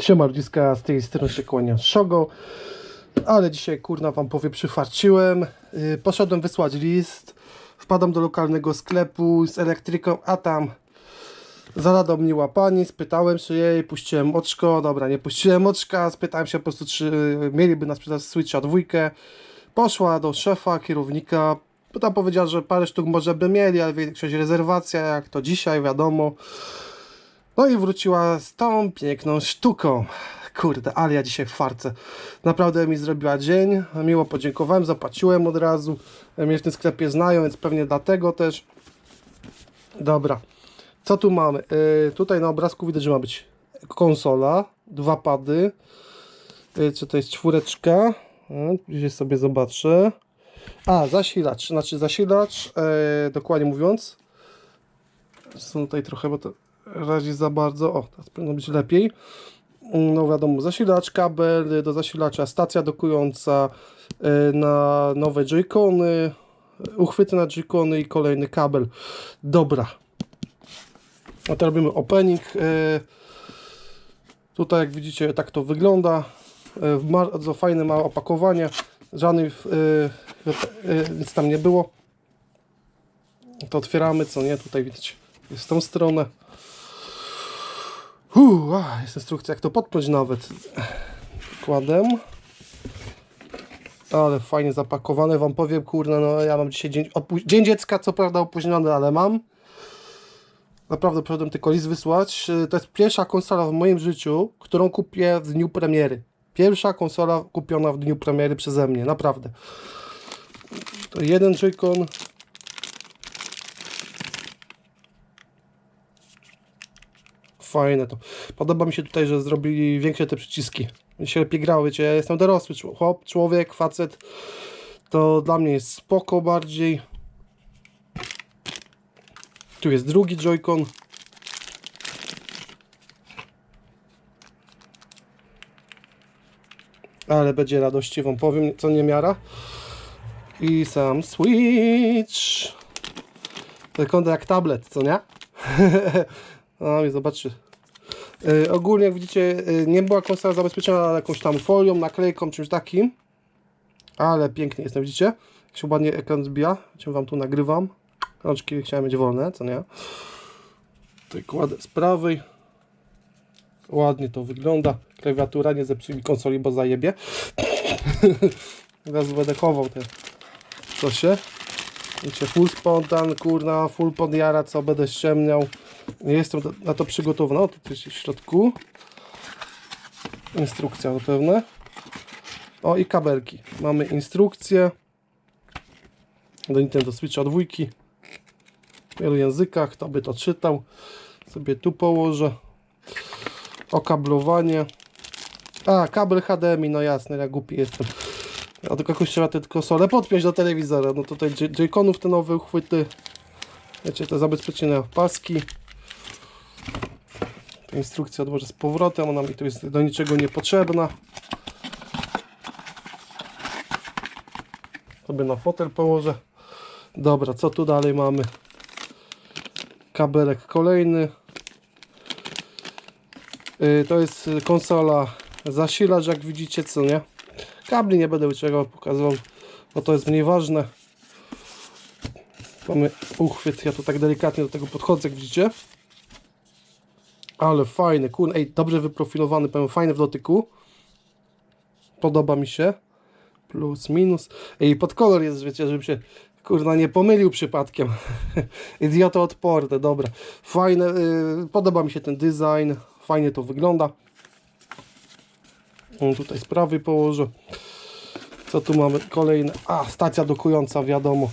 Siema ludziska, z tej strony się kłania Szogo Ale dzisiaj kurna wam powie przyfarciłem yy, Poszedłem wysłać list Wpadam do lokalnego sklepu z elektryką A tam Zadał mnie łapani, spytałem się jej, puściłem oczko, dobra, nie puściłem oczka, spytałem się po prostu, czy mieliby nas sprzedać Switcha dwójkę. Poszła do szefa, kierownika, tam powiedziała, że parę sztuk może by mieli, ale większość rezerwacja, jak to dzisiaj, wiadomo. No i wróciła z tą piękną sztuką. Kurde, ale ja dzisiaj w farce. Naprawdę mi zrobiła dzień. Miło podziękowałem, zapłaciłem od razu. Mnie w tym sklepie znają, więc pewnie dlatego też. Dobra. Co tu mamy? Yy, tutaj na obrazku widać, że ma być konsola, dwa pady. Yy, czy to jest czwóreczka? Yy, sobie zobaczę. A, zasilacz, znaczy zasilacz, yy, dokładnie mówiąc. Są tutaj trochę, bo to razi za bardzo. O, teraz powinno być lepiej. No wiadomo, zasilacz, kabel do zasilacza, stacja dokująca yy, na nowe joycony, uchwyty na joycony i kolejny kabel. Dobra. No to robimy opening. Yy, Tutaj jak widzicie tak to wygląda. Yy, Bardzo fajne małe opakowanie. Żadnych nic tam nie było. To otwieramy, co nie? Tutaj widać jest tą stronę. Jest instrukcja jak to podpiąć nawet. Kładem. Ale fajnie zapakowane, wam powiem, kurna, no ja mam dzisiaj dzień, dzień dziecka, co prawda opóźniony, ale mam. Naprawdę przyszedłem tylko list wysłać. To jest pierwsza konsola w moim życiu, którą kupię w dniu premiery. Pierwsza konsola kupiona w dniu premiery przeze mnie, naprawdę. To jeden Joy-Con. Fajne to. Podoba mi się tutaj, że zrobili większe te przyciski. Mi się lepiej grało, wiecie, ja jestem dorosły chłop, człowiek, facet. To dla mnie jest spoko bardziej. Tu jest drugi Joy-Con. Ale będzie radości, wam powiem, co nie miara. I sam Switch. Wygląda jak tablet, co nie? no i zobaczcie. Yy, ogólnie jak widzicie, yy, nie była konsola zabezpieczona jakąś tam folią, naklejką, czymś takim. Ale pięknie jest, widzicie? Jak się ładnie ekran zbija. Czym wam tu nagrywam. Rączki chciałem mieć wolne, co nie? Tutaj kładę z prawej. Ładnie to wygląda. Klawiatura nie zepsuje mi konsoli, bo zajebie. Teraz będę chował te się. Wiecie, full spontan, kurna, full podjara, co będę ściemniał. Jestem na to przygotowany. O, tu coś jest w środku. Instrukcja zapewne. O, i kabelki. Mamy instrukcję do Nintendo Switcha dwójki w wielu językach, to by to czytał. Sobie tu położę. Okablowanie. A, kabel HDMI, no jasne, ja głupi jestem. A tylko jakoś trzeba tę konsolę podpiąć do telewizora. No tutaj J- Joy-Conów te nowe uchwyty. Wiecie, te zabezpieczone paski. Instrukcja odłożę z powrotem, ona mi tu jest do niczego niepotrzebna. Sobie na fotel położę. Dobra, co tu dalej mamy? Kabelek kolejny. Yy, to jest y, konsola zasilacz, jak widzicie, co nie? Kabli nie będę czego pokazywał, bo to jest mniej ważne. Mamy uchwyt, ja tu tak delikatnie do tego podchodzę, jak widzicie. Ale fajny, kur... Ej, dobrze wyprofilowany, powiem, fajny w dotyku. Podoba mi się. Plus, minus. Ej, pod kolor jest, wiecie, żebym się kurna nie pomylił przypadkiem. Idioto odporne, dobra. Fajne, y, podoba mi się ten design. Fajnie to wygląda. O, tutaj z prawej położę. Co tu mamy? Kolejne. A, stacja dokująca, wiadomo.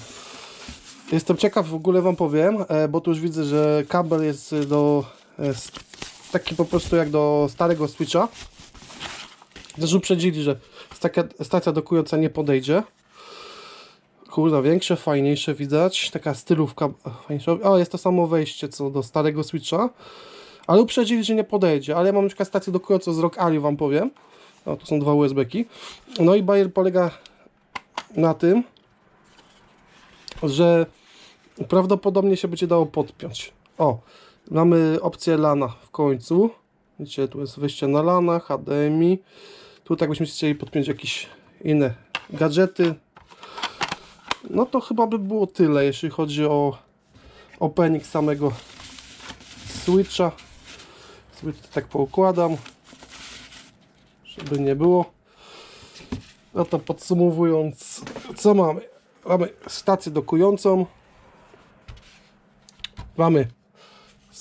Jestem ciekaw, w ogóle Wam powiem, e, bo tu już widzę, że kabel jest y, do e, taki po prostu jak do starego Switcha. Też uprzedzili, że stacja, stacja dokująca nie podejdzie. Kurna, większe, fajniejsze widać. Taka stylówka fajniejsza. O, jest to samo wejście co do starego Switcha. Ale uprzedzili, że nie podejdzie. Ale ja mam na przykład stację dokującą z Rock Ali, Wam powiem. O, tu są dwa USB-ki. No i bajer polega na tym, że prawdopodobnie się będzie dało podpiąć. O, mamy opcję LANa w końcu. Widzicie, tu jest wyjście na LANa, HDMI. Tutaj jakbyśmy chcieli podpiąć jakieś inne gadżety. No to chyba by było tyle, jeśli chodzi o opening samego Switcha. Sobie to tak poukładam, żeby nie było. No to podsumowując, co mamy? Mamy stację dokującą. Mamy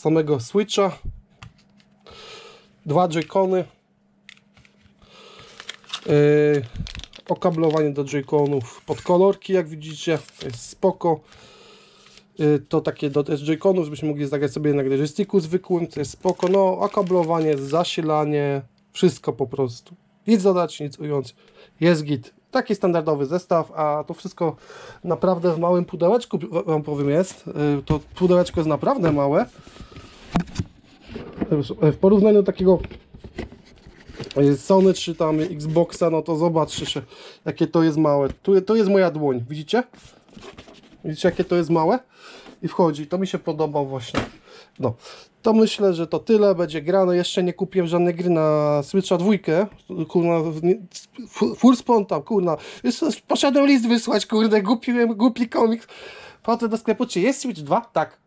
samego Switcha. Dwa joycony. Yy, okablowanie do joyconów pod kolorki, jak widzicie. To jest spoko. Yy, to takie do też joyconów, żebyśmy mogli zagrać sobie na joysticku zwykłym, to jest spoko. No, okablowanie, zasilanie, wszystko po prostu. Nic dodać, nic ująć. Jest git. Taki standardowy zestaw, a to wszystko naprawdę w małym pudełeczku, wam powiem, jest. Yy, To pudełeczko jest naprawdę małe. W porównaniu do takiego yy, Sony czy tam Xboxa, no to zobaczcie, jakie to jest małe. Tu, to jest moja dłoń, widzicie? Widzicie, jakie to jest małe? I wchodzi, to mi się podoba właśnie. No, to myślę, że to tyle, będzie grane. Jeszcze nie kupiłem żadnej gry na Switcha dwójkę. Kurna, full spontan, kurna. Poszedłem list wysłać, kurde, głupi, głupi komiks. Wchodzę do sklepu, czy jest Switch 2? Tak.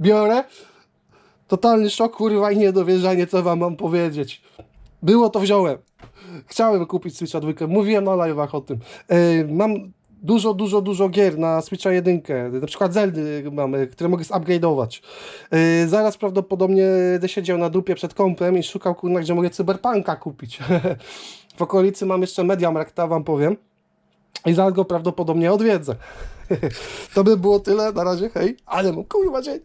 Biorę. Totalny szok, kurwa, i niedowierzanie, co wam mam powiedzieć. Było to wziąłem. Chciałem kupić Switcha 2. Mówiłem na live'ach o tym. Yy, mam dużo, dużo, dużo gier na Switcha 1. Na przykład Zeldy mamy, które mogę zupgrade'ować. Yy, zaraz prawdopodobnie będę siedział na dupie przed kąpem i szukał, kurna, gdzie mogę Cyberpunka kupić. w okolicy mam jeszcze Mediamarkt, a wam powiem. I zaraz go prawdopodobnie odwiedzę. to by było tyle. Na razie, hej. Ale mam kurwa dzień.